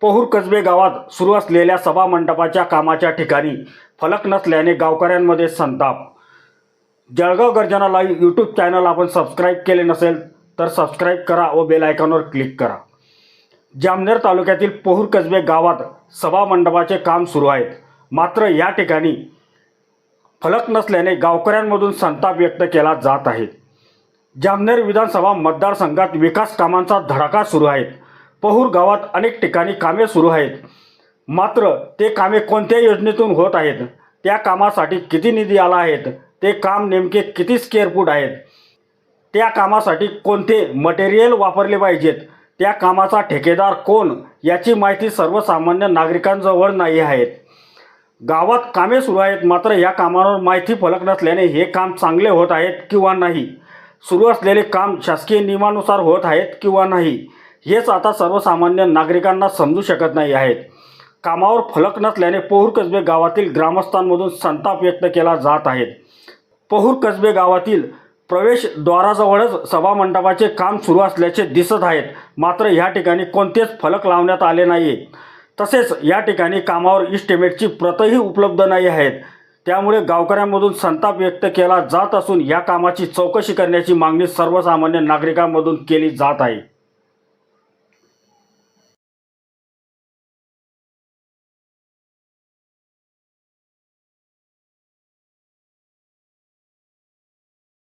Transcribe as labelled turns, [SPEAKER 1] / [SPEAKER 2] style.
[SPEAKER 1] पोहूर कसबे गावात सुरू असलेल्या सभा मंडपाच्या कामाच्या ठिकाणी फलक नसल्याने गावकऱ्यांमध्ये संताप. Jalgaon Garjana live YouTube channel आपण सबस्क्राईब केले नसेल तर सबस्क्राईब करा व बेल आयकॉनवर क्लिक करा. जामनेर तालुक्यातील पोहूर कसबे गावात सभा मंडपाचे काम सुरू आहेत. मात्र या ठिकाणी फलक नसल्याने गावकऱ्यांमधून संताप व्यक्त केला जात आहे. जामनेर विधानसभा मतदारसंघात विकास कामांचा धडाका सुरू आहे. पहूर गावात अनेक ठिकाणी कामे सुरू आहेत. मात्र ते कामे कोणत्या योजनेतून होत आहेत. त्या कामासाठी किती निधी आला आहेत? ते काम नेमके किती स्क्वेअर फूट आहेत? त्या कामासाठी कोणते मटेरियल वापरले पाहिजेत? त्या कामाचा ठेकेदार कोण? याची माहिती सर्वसामान्य नागरिकांजवळ नाही आहेत गावात कामे सुरू आहेत मात्र या कामावर माहिती फलक नसल्याने हे काम चांगले होत आहेत किंवा नाही? सुरू असलेले काम शासकीय नियमानुसार होत आहेत किंवा नाही? हेच आता सर्वसामान्य नागरिकांना समजू शकत नाही आहेत. कामावर फलक नसल्याने पोहूर कसबे गावातील ग्रामस्थांमधून संताप व्यक्त केला जात आहे. पोहूर कसबे गावातील प्रवेशद्वाराजवळच सभामंडपाचे काम सुरू असल्याचे दिसत आहेत. मात्र या ठिकाणी कोणतेच फलक लावण्यात आले नाही तसेच या ठिकाणी कामावर इस्टिमेटची प्रतही उपलब्ध नाही आहेत. त्यामुळे गावकऱ्यांमधून संताप व्यक्त केला जात असून या कामाची चौकशी करण्याची मागणी सर्वसामान्य नागरिकांमधून केली जात आहे.